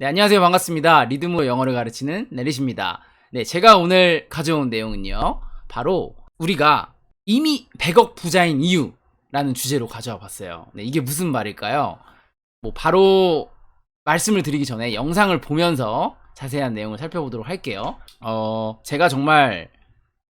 네, 안녕하세요. 반갑습니다. 리드모 영어를 가르치는 내리십니다. 네, 제가 오늘 가져온 내용은요. 바로 우리가 이미 100억 부자인 이유라는 주제로 가져와 봤어요. 네, 이게 무슨 말일까요? 뭐 바로 말씀을 드리기 전에 영상을 보면서 자세한 내용을 살펴보도록 할게요. 어, 제가 정말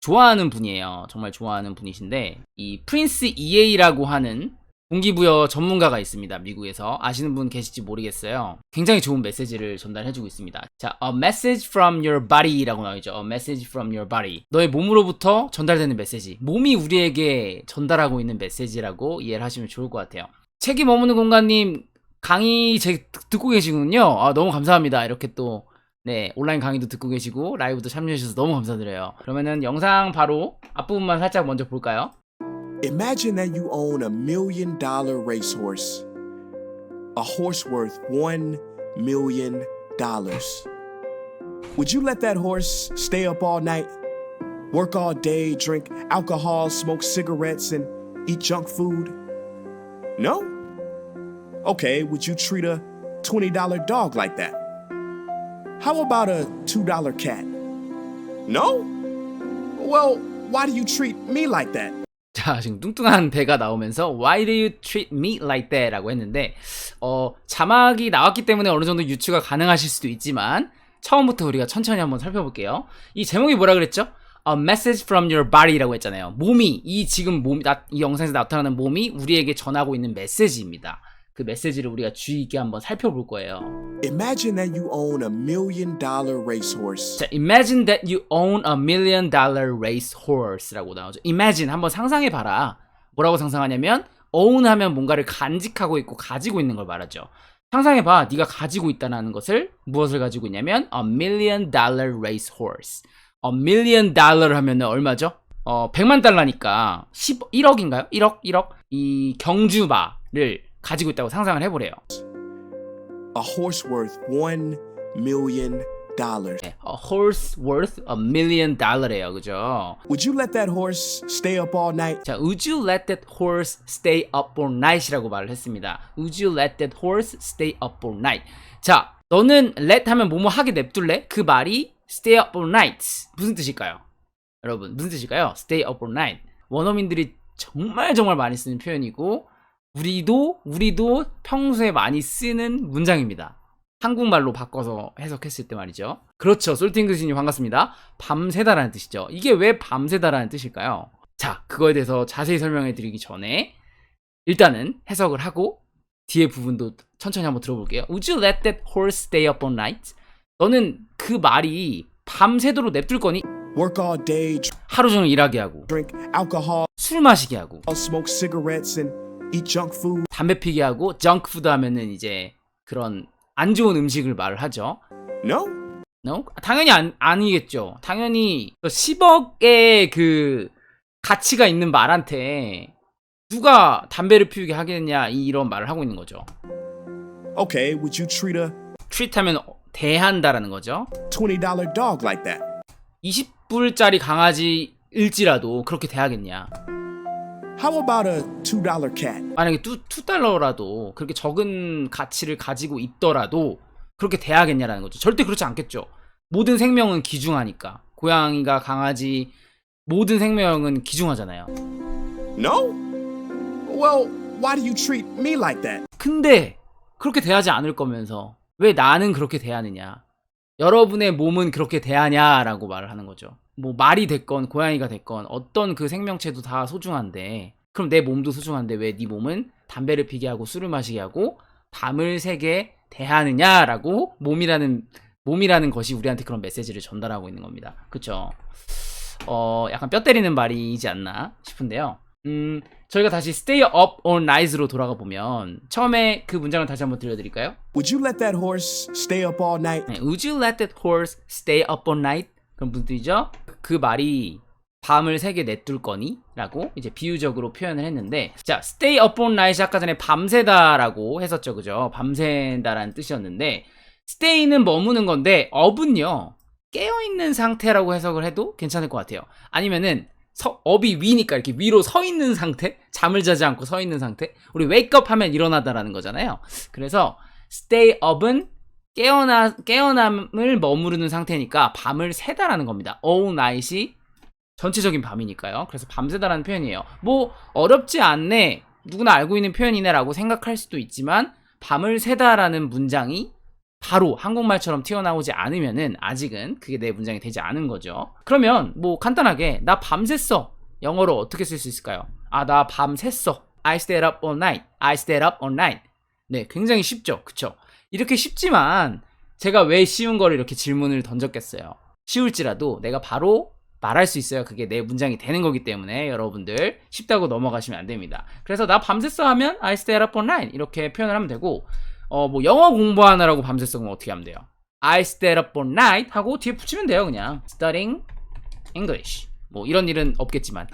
좋아하는 분이에요. 정말 좋아하는 분이신데 이 프린스 EA라고 하는 공기부여 전문가가 있습니다. 미국에서 아시는 분 계실지 모르겠어요. 굉장히 좋은 메시지를 전달해주고 있습니다. 자, a message from your body라고 나오죠. a message from your body. 너의 몸으로부터 전달되는 메시지. 몸이 우리에게 전달하고 있는 메시지라고 이해를 하시면 좋을 것 같아요. 책이 머무는 공간님 강의 제 듣고 계시군요. 아, 너무 감사합니다. 이렇게 또 네, 온라인 강의도 듣고 계시고 라이브도 참여해 주셔서 너무 감사드려요. 그러면은 영상 바로 앞부분만 살짝 먼저 볼까요? Imagine that you own a million dollar racehorse, a horse worth one million dollars. Would you let that horse stay up all night, work all day, drink alcohol, smoke cigarettes, and eat junk food? No? Okay, would you treat a $20 dog like that? How about a $2 cat? No? Well, why do you treat me like that? 자, 지금 뚱뚱한 배가 나오면서 Why do you treat me like that? 라고 했는데 어, 자막이 나왔기 때문에 어느 정도 유추가 가능하실 수도 있지만 처음부터 우리가 천천히 한번 살펴볼게요. 이 제목이 뭐라 그랬죠? A message from your body라고 했잖아요. 몸이 이 지금 몸, 나, 이 영상에서 나타나는 몸이 우리에게 전하고 있는 메시지입니다. 그 메시지를 우리가 주의 있게 한번 살펴볼 거예요. Imagine that you own a million dollar racehorse. 자, imagine that you own a million dollar race horse라고 나오죠. imagine 한번 상상해 봐라. 뭐라고 상상하냐면 own 하면 뭔가를 간직하고 있고 가지고 있는 걸 말하죠. 상상해 봐. 네가 가지고 있다는 것을 무엇을 가지고 있냐면 a million dollar race horse. a million dollar 하면은 얼마죠? 어, 100만 달러니까 10 1억인가요? 1억? 1억? 이 경주마를 가지고 있다고 상상을 해 보래요. A horse worth one million dollars. 네, a horse worth a million dollar래요. 그죠? Would you let that horse stay up all night? 자, would you let that horse stay up all night이라고 말을 했습니다. Would you let that horse stay up all night? 자, 너는 let 하면 뭐뭐 하게 냅둘래? 그 말이 stay up all night 무슨 뜻일까요? 여러분 무슨 뜻일까요? stay up all night 원어민들이 정말 정말 많이 쓰는 표현이고 우리도 우리도 평소에 많이 쓰는 문장입니다. 한국말로 바꿔서 해석했을 때 말이죠. 그렇죠. 솔팅그신님 반갑습니다. 밤새다라는 뜻이죠. 이게 왜 밤새다라는 뜻일까요? 자, 그거에 대해서 자세히 설명해 드리기 전에 일단은 해석을 하고 뒤에 부분도 천천히 한번 들어볼게요. Would you let that horse stay up all night? 너는 그 말이 밤새도록 냅둘 거니? Work all day, 하루 종일 일하게 하고 drink alcohol, 술 마시게 하고 smoke cigarettes, and. 담배 피게 하고 정크푸드 하면은 이제 그런 안 좋은 음식을 말을 하죠. No? No? 당연히 안, 아니겠죠. 당연히 10억의 그 가치가 있는 말한테 누가 담배를 피우게 하겠냐 이런 말을 하고 있는 거죠. Okay, would you treat a treat 하면 대한다라는 거죠. $20 dog like that? 20불짜리 강아지일지라도 그렇게 대하겠냐. How about a $2 cat? 만약에 2, 2달러라도 그렇게 적은 가치를 가지고 있더라도 그렇게 대하겠냐라는 거죠. 절대 그렇지 않겠죠. 모든 생명은 귀중하니까. 고양이가 강아지 모든 생명은 귀중하잖아요. No? Well, why do you treat me like that? 근데 그렇게 대하지 않을 거면서 왜 나는 그렇게 대하느냐? 여러분의 몸은 그렇게 대하냐라고 말을 하는 거죠. 뭐 말이 됐건 고양이가 됐건 어떤 그 생명체도 다 소중한데 그럼 내 몸도 소중한데 왜 네 몸은 담배를 피게 하고 술을 마시게 하고 담을 세게 대하느냐라고 몸이라는 몸이라는 것이 우리한테 그런 메시지를 전달하고 있는 겁니다. 그렇죠? 어, 약간 뼈 때리는 말이지 않나 싶은데요. 음, 저희가 다시 stay up all night으로 돌아가 보면 처음에 그 문장을 다시 한번 들려드릴까요? Would you let that horse stay up all night? 네, Would you let that horse stay up all night? 그런 무슨 뜻이죠? 그 말이 밤을 새게 냅둘 거니? 라고 이제 비유적으로 표현을 했는데 자, stay up all night이 아까 전에 밤새다 라고 했었죠. 그죠? 밤샌다 라는 뜻이었는데 stay는 머무는 건데 up은요. 깨어있는 상태라고 해석을 해도 괜찮을 것 같아요. 아니면은 서, 업이 위니까 이렇게 위로 서 있는 상태? 잠을 자지 않고 서 있는 상태? 우리 wake up 하면 일어나다라는 거잖아요. 그래서 stay up은 깨어나 깨어남을 머무르는 상태니까 밤을 새다라는 겁니다. all night이 전체적인 밤이니까요. 그래서 밤새다라는 표현이에요. 뭐 어렵지 않네. 누구나 알고 있는 표현이네라고 생각할 수도 있지만 밤을 새다라는 문장이 바로 한국말처럼 튀어나오지 않으면은 아직은 그게 내 문장이 되지 않은 거죠. 그러면 뭐 간단하게 나 밤샜어. 영어로 어떻게 쓸 수 있을까요? 아, 나 밤샜어. I stayed up all night. I stayed up all night. 네, 굉장히 쉽죠. 그쵸? 이렇게 쉽지만 제가 왜 쉬운 거를 이렇게 질문을 던졌겠어요. 쉬울지라도 내가 바로 말할 수 있어야 그게 내 문장이 되는 거기 때문에 여러분들 쉽다고 넘어가시면 안 됩니다. 그래서 나 밤샜어 하면 I stayed up all night 이렇게 표현을 하면 되고 어 뭐 영어 공부하느라고 그럼 어떻게 하면 돼요? I stayed up all night 하고 뒤에 붙이면 돼요 그냥. Studying English. 뭐 이런 일은 없겠지만.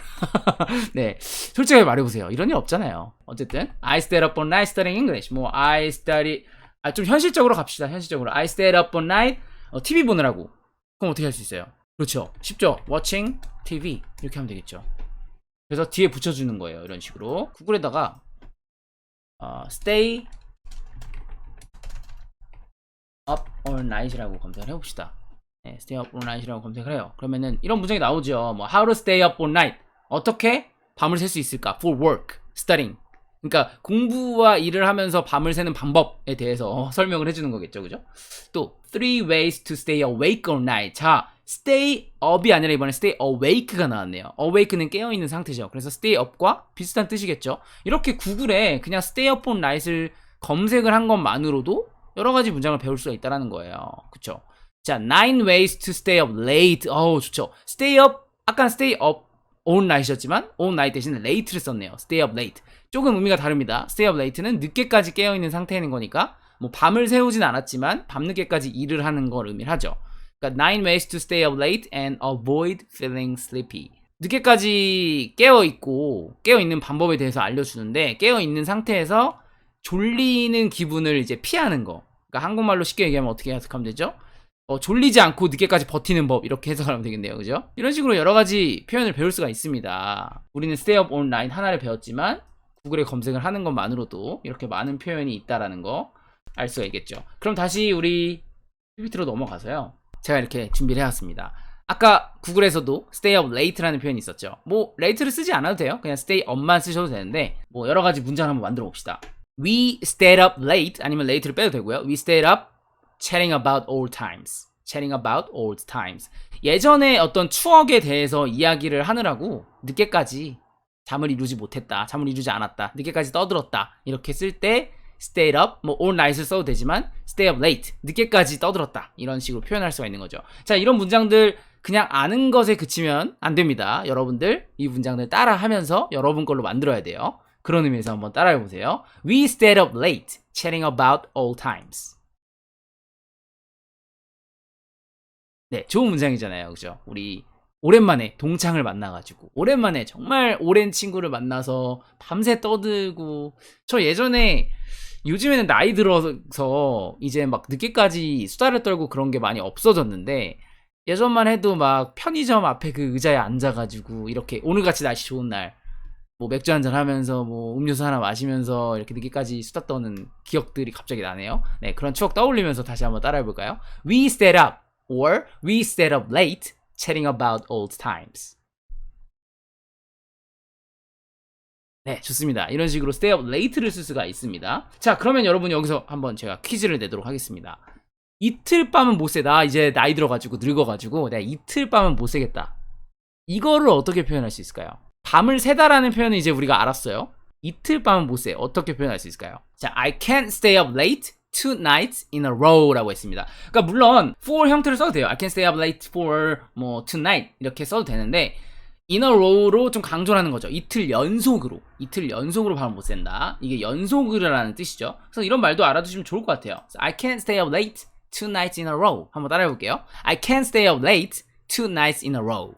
네. 솔직하게 말해 보세요. 이런 일 없잖아요. 어쨌든 I stayed up all night studying English. 뭐 I study 아 좀 현실적으로 갑시다 현실적으로. I stayed up all night 어, TV 보느라고. 그럼 어떻게 할 수 있어요? 그렇죠. 쉽죠? Watching TV. 이렇게 하면 되겠죠. 그래서 뒤에 붙여주는 거예요 이런 식으로. 구글에다가 어, stay up all night이라고 검색을 해봅시다 네, stay up all night이라고 검색을 해요. 그러면은 이런 문장이 나오죠. 뭐 how to stay up all night. 어떻게 밤을 샐수 있을까? for work, studying. 그러니까 공부와 일을 하면서 밤을 새는 방법에 대해서 설명을 해주는 거겠죠, 그죠? 또 three ways to stay awake all night. 자, stay up이 아니라 이번에 stay awake가 나왔네요. awake는 깨어 있는 상태죠. 그래서 stay up과 비슷한 뜻이겠죠. 이렇게 구글에 그냥 stay up all night을 검색을 한 것만으로도 여러 가지 문장을 배울 수가 있다라는 거예요. 그쵸? 자, nine ways to stay up late. 어우, 좋죠. stay up, 아까 stay up all night이었지만, all night 대신 late를 썼네요. stay up late. 조금 의미가 다릅니다. stay up late는 늦게까지 깨어있는 상태인 거니까, 뭐, 밤을 새우진 않았지만, 밤늦게까지 일을 하는 걸 의미하죠. 그러니까, nine ways to stay up late and avoid feeling sleepy. 늦게까지 깨어 있고, 깨어 있는 방법에 대해서 알려주는데, 깨어 있는 상태에서 졸리는 기분을 이제 피하는 거. 그러니까 한국말로 쉽게 얘기하면 어떻게 해석하면 되죠? 어, 졸리지 않고 늦게까지 버티는 법 이렇게 해석하면 되겠네요. 그죠? 이런 식으로 여러 가지 표현을 배울 수가 있습니다. 우리는 all night 하나를 배웠지만 구글에 검색을 하는 것만으로도 이렇게 많은 표현이 있다라는 거 알 수가 있겠죠. 그럼 다시 우리 PPT로 넘어가서요. 제가 이렇게 준비를 해왔습니다. 아까 구글에서도 stay up late라는 표현이 있었죠. 뭐 late를 쓰지 않아도 돼요. 그냥 stay up만 쓰셔도 되는데 뭐 여러 가지 문장을 한번 만들어 봅시다 We stayed up late 아니면 late를 빼도 되고요 We stayed up chatting about old times. chatting about old times. 예전에 어떤 추억에 대해서 이야기를 하느라고 늦게까지 잠을 이루지 못했다. 잠을 이루지 않았다. 늦게까지 떠들었다. 이렇게 쓸 때 stayed up, 뭐 all night을 써도 되지만 stay up late, 늦게까지 떠들었다. 이런 식으로 표현할 수가 있는 거죠. 자, 이런 문장들 그냥 아는 것에 그치면 안 됩니다. 여러분들 이 문장들 따라 하면서 여러분 걸로 만들어야 돼요. 그런 의미에서 한번 따라해 보세요. We stayed up late, chatting about old times. 네, 좋은 문장이잖아요. 그죠? 우리 오랜만에 동창을 만나가지고 오랜만에 정말 오랜 친구를 만나서 밤새 떠들고 저 예전에 요즘에는 나이 들어서 이제 막 늦게까지 수다를 떨고 그런 게 많이 없어졌는데 예전만 해도 막 편의점 앞에 그 의자에 앉아가지고 이렇게 오늘같이 날씨 좋은 날 뭐 맥주 한잔 하면서 뭐 음료수 하나 마시면서 이렇게 늦게까지 수다 떠는 기억들이 갑자기 나네요. 네, 그런 추억 떠올리면서 다시 한번 따라해 볼까요? We stayed up or we stayed up late chatting about old times. 네, 좋습니다. 이런 식으로 stay up late를 쓸 수가 있습니다. 자, 그러면 여러분 여기서 한번 제가 퀴즈를 내도록 하겠습니다. 이틀 밤은 못 새다. 이제 나이 들어가지고 늙어가지고 내가 이틀 밤은 못 새겠다. 이거를 어떻게 표현할 수 있을까요? 밤을 새다라는 표현은 이제 우리가 알았어요. 이틀 밤은 못 새. 어떻게 표현할 수 있을까요? 자, I can't stay up late two nights in a row라고 했습니다. 그러니까 물론 for 형태를 써도 돼요. I can stay up late for 뭐 tonight 이렇게 써도 되는데 in a row로 좀 강조를 하는 거죠. 이틀 연속으로 이틀 연속으로 밤을 못 샌다. 이게 연속으로라는 뜻이죠. 그래서 이런 말도 알아두시면 좋을 것 같아요. I can't stay up late two nights in a row. 한번 따라해 볼게요. I can't stay up late two nights in a row.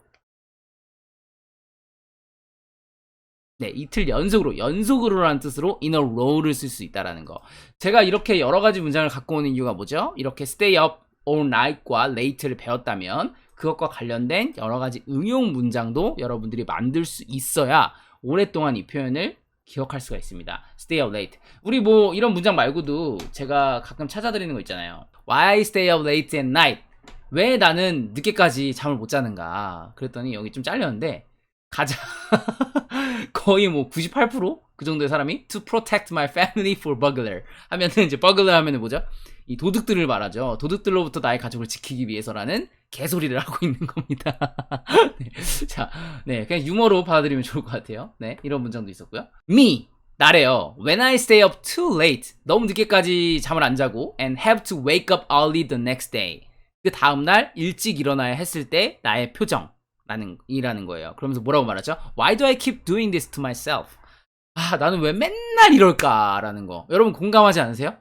네, 이틀 연속으로, 연속으로라는 뜻으로 in a row를 쓸 수 있다라는 거. 제가 이렇게 여러 가지 문장을 갖고 오는 이유가 뭐죠? 이렇게 stay up all night과 late를 배웠다면 그것과 관련된 여러 가지 응용 문장도 여러분들이 만들 수 있어야 오랫동안 이 표현을 기억할 수가 있습니다. stay up late. 우리 뭐 이런 문장 말고도 제가 가끔 찾아드리는 거 있잖아요. Why stay up late at night? 왜 나는 늦게까지 잠을 못 자는가? 그랬더니 여기 좀 잘렸는데 가장 거의 뭐 98%그 정도의 사람이 to protect my family for burglar 하면은 이제 burglar 하면은 뭐죠? 이 도둑들을 말하죠. 도둑들로부터 나의 가족을 지키기 위해서라는 개소리를 하고 있는 겁니다. 네. 자, 네, 그냥 유머로 받아들이면 좋을 것 같아요. 네, 이런 문장도 있었고요. Me, 나래요. When I stay up too late, 너무 늦게까지 잠을 안 자고, and have to wake up early the next day. 그 다음 날 일찍 일어나야 했을 때 나의 표정. 라는, 이라는 거예요. 그러면서 뭐라고 말하죠? Why do I keep doing this to myself? 아, 나는 왜 맨날 이럴까라는 거. 여러분 공감하지 않으세요?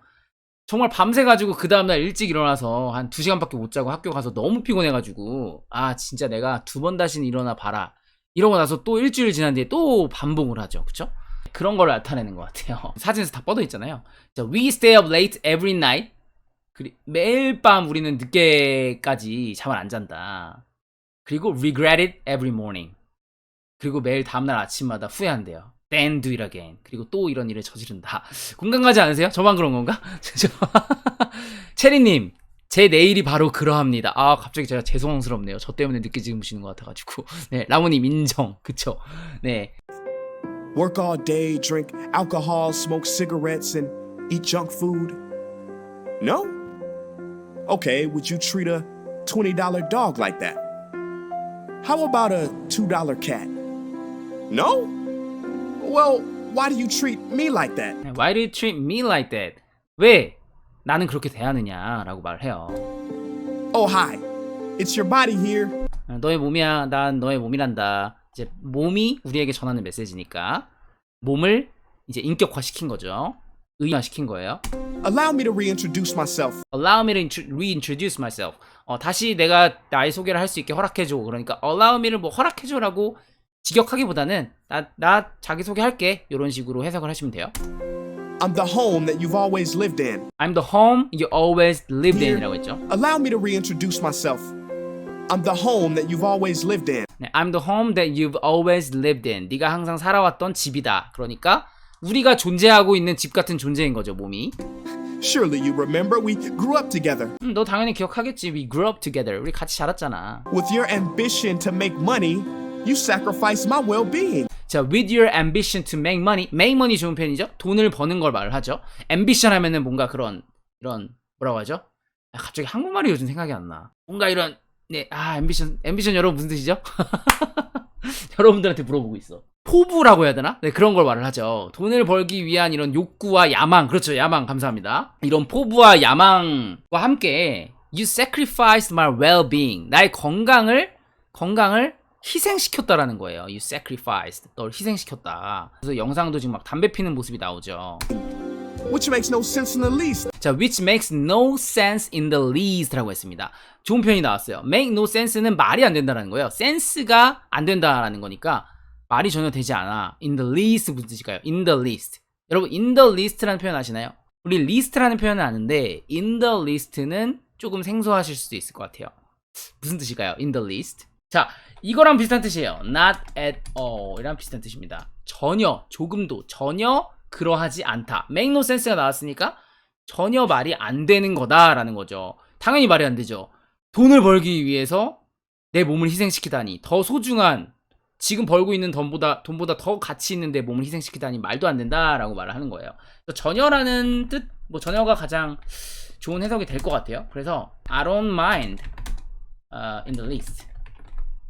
정말 밤새 가지고 그 다음 날 일찍 일어나서 한 2시간밖에 못 자고 학교 가서 너무 피곤해 가지고 아 진짜 내가 두 번 다시는 일어나 봐라 이러고 나서 또 일주일 지난 뒤에 또 반복을 하죠 그쵸? 그런 걸 나타내는 것 같아요 사진에서 다 뻗어 있잖아요 자, We stay up late every night 매일 밤 우리는 늦게까지 잠을 안 잔다 그리고 regret it every morning 그리고 매일 다음날 아침마다 후회한대요 then do it again. 그리고 또 이런 일을 저지른다. 공감 가지 않으세요? 저만 그런 건가? 저- 체리님, 제 내일이 바로 그러합니다. 아, 갑자기 제가 죄송스럽네요. 저 때문에 늦게 주무시는 것 같아가지고. 네, 라모님 인정. 그쵸? 네. Work all day, drink alcohol, smoke cigarettes, and eat junk food? No? Okay, would you treat a $20 dog like that? How about a $2 cat? No? Well, why do you treat me like that? Why do you treat me like that? 왜 나는 그렇게 대하느냐? 라고 말을 해요. Oh, hi. It's your body here. 아, 너의 몸이야. 난 너의 몸이란다. 이제 몸이 우리에게 전하는 메시지니까 몸을 이제 인격화시킨 거죠. 의화시킨 거예요. Allow me to reintroduce myself. Allow me to intro- reintroduce myself. 어, 다시 내가 나의 소개를 할 수 있게 허락해줘. 그러니까 allow me를 뭐 허락해줘라고 직역하기보다는 나, 나 자기 소개 할게. 이런 식으로 해석을 하시면 돼요. I'm the home that you've always lived in. I'm the home you always lived in이라고 했죠. Allow me to reintroduce myself. I'm the home that you've always lived in. 네, I'm the home that you've always lived in. 네가 항상 살아왔던 집이다. 그러니까 우리가 존재하고 있는 집 같은 존재인 거죠, 몸이. Surely you remember we grew up together. 음, 너 당연히 기억하겠지. We grew up together. 우리 같이 자랐잖아. With your ambition to make money, you sacrificed my well being. 자, with your ambition to make money. make money 좋은 표현이죠. 돈을 버는 걸 말을 하죠. ambition 하면은 뭔가 그런 이런 뭐라고 하죠? 아, 갑자기 한국말이 요즘 생각이 안 나. 뭔가 이런 네, 아, ambition. ambition 여러분 무슨 뜻이죠? 여러분들한테 물어보고 있어. 포부라고 해야 되나? 네, 그런 걸 말을 하죠. 돈을 벌기 위한 이런 욕구와 야망. 그렇죠. 야망 감사합니다. 이런 포부와 야망과 함께 you sacrificed my well-being. 나의 건강을 건강을 희생시켰다라는 거예요. You sacrificed. 널 희생시켰다. 그래서 영상도 지금 막 담배 피는 모습이 나오죠. Which makes no sense in the least. 자, which makes no sense in the least라고 했습니다. 좋은 표현이 나왔어요. make no sense는 말이 안 된다라는 거예요. sense가 안 된다라는 거니까 말이 전혀 되지 않아. in the least 무슨 뜻일까요? in the least. 여러분 in the least라는 표현 아시나요? 우리 list라는 표현은 아는데 in the least는 조금 생소하실 수도 있을 것 같아요. 무슨 뜻일까요? in the least. 자, 이거랑 비슷한 뜻이에요. not at all 이랑 비슷한 뜻입니다. 전혀, 조금도, 전혀 그러하지 않다. make no sense가 나왔으니까 전혀 말이 안 되는 거다라는 거죠. 당연히 말이 안 되죠. 돈을 벌기 위해서 내 몸을 희생시키다니 더 소중한 지금 벌고 있는 돈보다 돈보다 더 가치 있는 내 몸을 희생시키다니 말도 안 된다라고 말을 하는 거예요. 전혀라는 뜻, 뭐 전혀가 가장 좋은 해석이 될 것 같아요. 그래서 I don't mind uh, in the least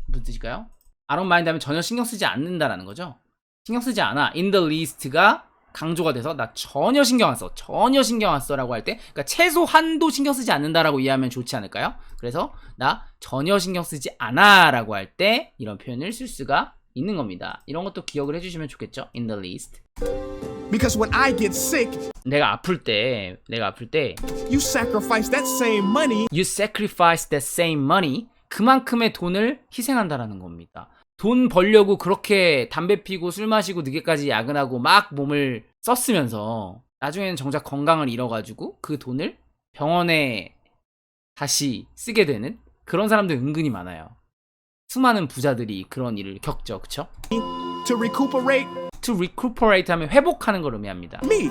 무슨 뜻일까요? I don't mind 하면 전혀 신경 쓰지 않는다라는 거죠. 신경 쓰지 않아. in the least가 강조가 돼서 나 전혀 신경 안 써. 전혀 신경 안 써라고 할 때 그러니까 최소한도 신경 쓰지 않는다라고 이해하면 좋지 않을까요? 그래서 나 전혀 신경 쓰지 않아라고 할 때 이런 표현을 쓸 수가 있는 겁니다. 이런 것도 기억을 해 주시면 좋겠죠? in the least. Because when I get sick, 내가 아플 때 내가 아플 때 you sacrifice that same money you sacrifice that same money 그만큼의 돈을 희생한다라는 겁니다. 돈 벌려고 그렇게 담배 피고 술 마시고 늦게까지 야근하고 막 몸을 썼으면서 나중에는 정작 건강을 잃어가지고 그 돈을 병원에 다시 쓰게 되는 그런 사람들 은근히 많아요. 수많은 부자들이 그런 일을 겪죠, 그쵸? to recuperate To recuperate 하면 회복하는 걸 의미합니다. me.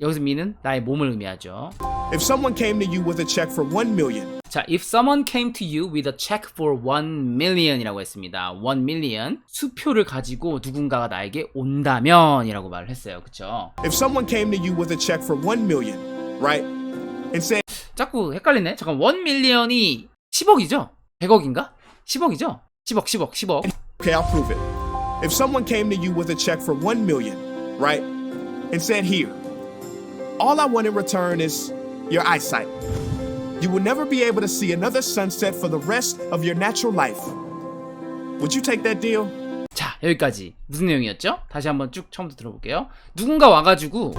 여기서 me는 나의 몸을 의미하죠. If someone came to you with a check for 1 million, 자, if someone came to you with a check for 1 million이라고 했습니다. 1 million 수표를 가지고 누군가가 나에게 온다면이라고 말을 했어요. 그쵸? if someone came to you with a check for 1 million, right? And said, 자꾸 헷갈리네. 잠깐 1 million이 10억이죠? 100억인가? 10억이죠? 10억, 10억, 10억. okay, I'll prove it. If someone came to you with a check for 1 million, right? And said, here, all I want in return is your eyesight. You will never be able to see another sunset for the rest of your natural life. Would you take that deal? 자, 여기까지. 무슨 내용이었죠? 다시 한번 쭉 처음부터 들어볼게요. 누군가 와가지고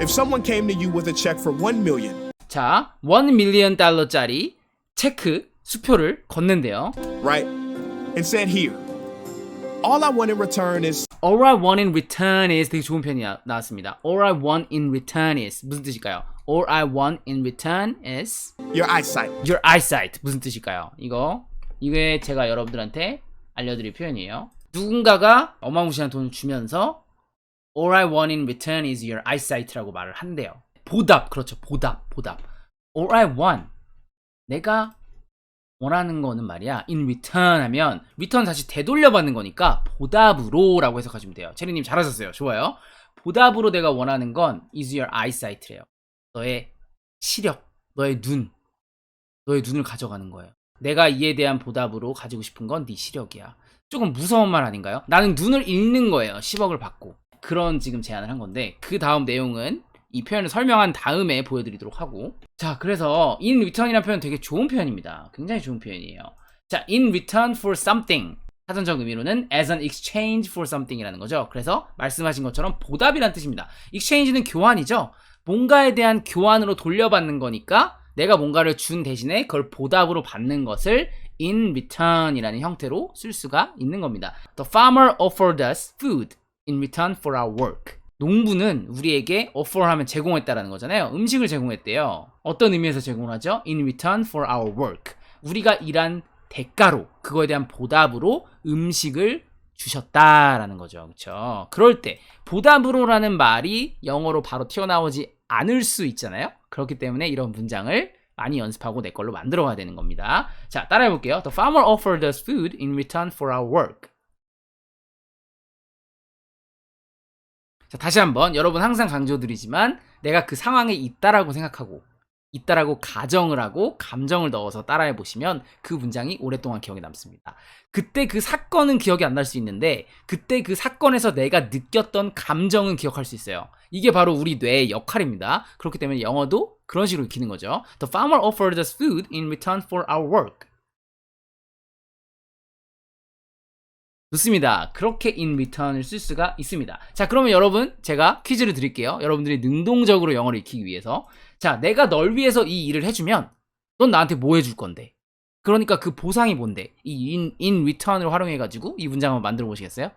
If someone came to you with a check for 1 million, 자, 1 밀리언 달러짜리 체크 수표를 걷는데요. right? And said, here, all I want in return is All I want in return is 되게 좋은 편이 나, 나왔습니다. All I want in return is 무슨 뜻일까요? All I want in return is your eyesight. your eyesight 무슨 뜻일까요? 이거 이게 제가 여러분들한테 알려드릴 표현이에요. 누군가가 어마무시한 돈을 주면서 All I want in return is your eyesight라고 말을 한대요. 보답 그렇죠. 보답 보답. All I want 내가 원하는 거는 말이야. in return 하면 return 다시 되돌려 받는 거니까 보답으로 라고 해석하시면 돼요. 체리님 잘하셨어요. 좋아요. 보답으로 내가 원하는 건 is your eyesight래요. 너의 시력, 너의 눈, 너의 눈을 가져가는 거예요. 내가 이에 대한 보답으로 가지고 싶은 건 네 시력이야. 조금 무서운 말 아닌가요? 나는 눈을 잃는 거예요. 10억을 받고. 그런 지금 제안을 한 건데 그 다음 내용은 이 표현을 설명한 다음에 보여드리도록 하고 자 그래서 in return이라는 표현 되게 좋은 표현입니다. 굉장히 좋은 표현이에요. 자 in return for something 사전적 의미로는 as an exchange for something이라는 거죠. 그래서 말씀하신 것처럼 보답이란 뜻입니다. exchange는 교환이죠. 뭔가에 대한 교환으로 돌려받는 거니까 내가 뭔가를 준 대신에 그걸 보답으로 받는 것을 in return이라는 형태로 쓸 수가 있는 겁니다. The farmer offered us food in return for our work. 농부는 우리에게 offer하면 제공했다라는 거잖아요. 음식을 제공했대요. 어떤 의미에서 제공하죠? In return for our work. 우리가 일한 대가로 그거에 대한 보답으로 음식을 주셨다라는 거죠. 그렇죠? 그럴 때 보답으로라는 말이 영어로 바로 튀어나오지 않을 수 있잖아요. 그렇기 때문에 이런 문장을 많이 연습하고 내 걸로 만들어 가야 되는 겁니다. 자, 따라해 볼게요. The farmer offered us food in return for our work. 자, 다시 한번 여러분 항상 강조드리지만 내가 그 상황에 있다라고 생각하고 있다라고 가정을 하고 감정을 넣어서 따라해 보시면 그 문장이 오랫동안 기억에 남습니다. 그때 그 사건은 기억이 안 날 수 있는데 그때 그 사건에서 내가 느꼈던 감정은 기억할 수 있어요. 이게 바로 우리 뇌의 역할입니다. 그렇기 때문에 영어도 그런 식으로 익히는 거죠. The farmer offered us food in return for our work. 좋습니다. 그렇게 in return을 쓸 수가 있습니다. 자, 그러면 여러분, 제가 퀴즈를 드릴게요. 여러분들이 능동적으로 영어를 익히기 위해서. 자, 내가 널 위해서 이 일을 해주면, 넌 나한테 뭐 해줄 건데? 그러니까 그 보상이 뭔데? 이 in, in return을 활용해가지고 이 문장을 만들어 보시겠어요?